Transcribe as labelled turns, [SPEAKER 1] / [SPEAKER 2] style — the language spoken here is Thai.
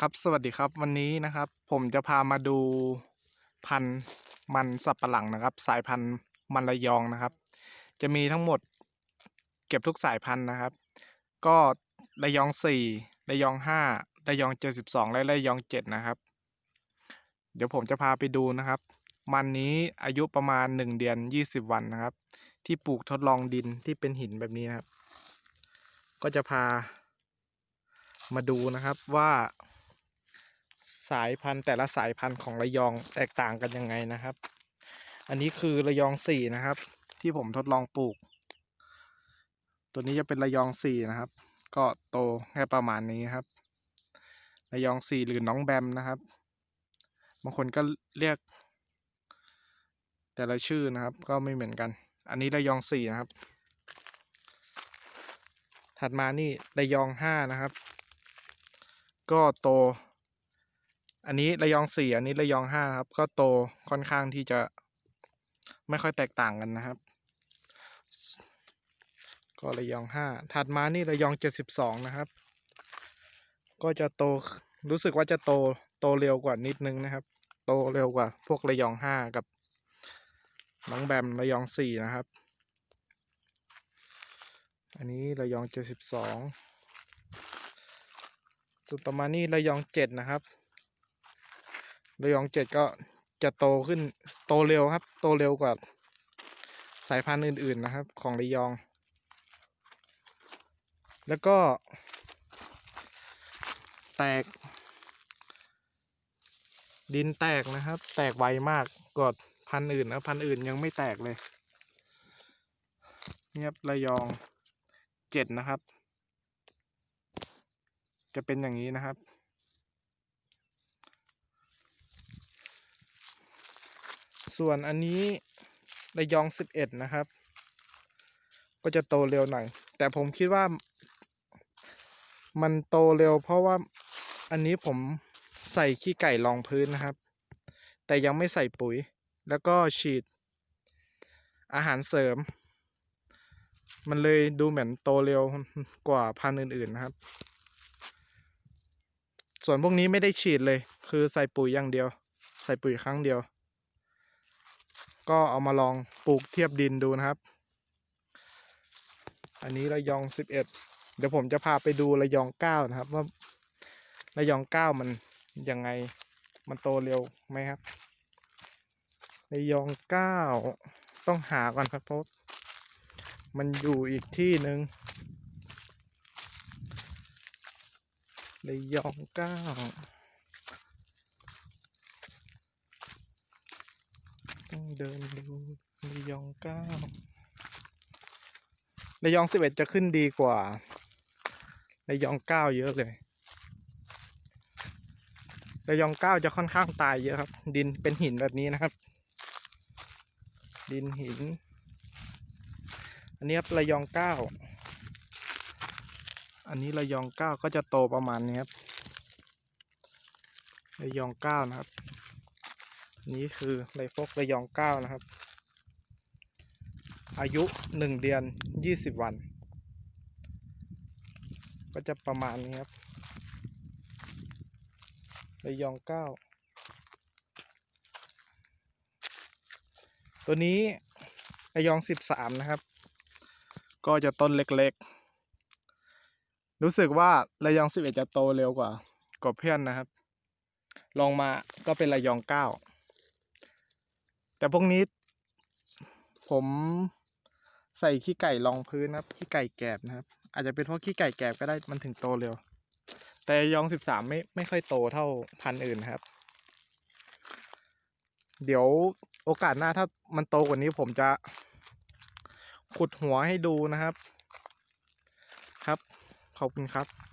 [SPEAKER 1] ครับสวัสดีครับวันนี้นะครับ ผมจะพามาดูพันธุ์มันสับปะหลังนะครับ สายพันธุ์มันระยองนะครับ จะมีทั้งหมดเก็บทุกสายพันธุ์นะครับ ก็ระยองสี่ระยองห้าระยองเจ็ดสิบสองและระยองเจ็ดนะครับ เดี๋ยวผมจะพาไปดูนะครับ มันนี้อายุประมาณหนึ่งเดือนยี่สิบวันนะครับ ที่ปลูกทดลองดินที่เป็นหินแบบนี้นะครับ ก็จะพามาดูนะครับว่า สายพันธุ์แต่ละสายพันธุ์ของระยองแตกต่างกันยังไงนะครับ อันนี้คือระยองสี่นะครับ ที่ผมทดลองปลูก ตัวนี้จะเป็นระยองสี่นะครับ ก็โตแค่ประมาณนี้ครับ ระยองสี่หรือน้องแบมนะครับ บางคนก็เรียก แต่ละชื่อนะครับก็ไม่เหมือนกัน อันนี้ระยองสี่นะครับ ถัดมานี่ระยองห้านะครับก็โต อันนี้ระยองสี่อันนี้ระยองห้าครับ ก็โตค่อนข้างที่จะไม่ค่อยแตกต่างกันนะครับ ก็ระยองห้าถัดมานี่ระยองเจ็ดสิบสองนะครับ ก็จะโตรู้สึกว่าจะโตโตเร็วกว่านิดนึงนะครับ โตเร็วกว่า พวกระยองห้ากับน้องแบมระยองสี่นะครับ อันนี้ระยองเจ็ดสิบสองสุดต่อมานี่ระยองเจ็ดนะครับ ระยองเจ็ดก็จะโตขึ้นโตเร็วครับ โตเร็วกว่าสายพันธุ์อื่นๆนะครับ ของระยอง แล้วก็ แตก ดินแตกนะครับ แตกไวมากกว่าพันธุ์อื่นนะพันธุ์อื่นยังไม่แตกเลยเงียบระยองเจ็ดนะครับ จะเป็นอย่างนี้นะครับ ส่วนอันนี้ระยองสิบเอ็ดนะครับ ก็จะโตเร็วหน่อย แต่ผมคิดว่า มันโตเร็ว เพราะว่าอันนี้ผมใส่ขี้ไก่รองพื้นนะครับ แต่ยังไม่ใส่ปุ๋ย แล้วก็ฉีด อาหารเสริม มันเลยดูเหมือนโตเร็วกว่าพันธุ์อื่นๆนะครับ ส่วนพวกนี้ไม่ได้ฉีดเลย คือใส่ปุ๋ยอย่างเดียว ใส่ปุ๋ยครั้งเดียว ก็เอามาลองปลูกเทียบดินดูนะครับ อันนี้ระยองสิบเอ็ดเดี๋ยวผมจะพาไปดูระยองเก้านะครับ ว่าระยองเก้ามันยังไงมันโตเร็วไหมครับระยองเก้าต้องหาก่อนครับเพราะมันอยู่อีกที่หนึ่งระยองเก้าต้อง เดินดูระยองเก้าระยองสิบเอ็ดจะขึ้นดีกว่าระยองเก้าเยอะเลยระยองเก้าจะค่อนข้างตายเยอะครับ ดินเป็นหินแบบนี้นะครับ ดินหิน อันนี้ครับระยองเก้าอันนี้ระยองเก้าก็จะโตประมาณนี้ครับระยองเก้านะครับ นี้คือไรพกระยองเก้านะครับ อายุหนึ่งเดือนยี่สิบวัน ก็จะประมาณนี้ครับระยองเก้าตัวนี้ระยองสิบสามนะครับ ก็จะต้นเล็กๆ รู้สึกว่าระยองสิบเอ็ดจะโตเร็วกว่ากว่าเพื่อนนะครับ ลองมาก็เป็นระยองเก้า แต่พวกนี้ ผมใส่ขี้ไก่รองพื้นนะครับขี้ไก่แกบนะครับ อาจจะเป็นเพราะขี้ไก่แกบก็ได้มันถึงโตเร็ว แต่ยองสิบสามไม่ไม่ค่อยโตเท่าพันธุ์อื่นครับ เดี๋ยวโอกาสหน้าถ้ามันโตกว่านี้ผมจะขุดหัวให้ดูนะครับ ครับ ขอบคุณครับ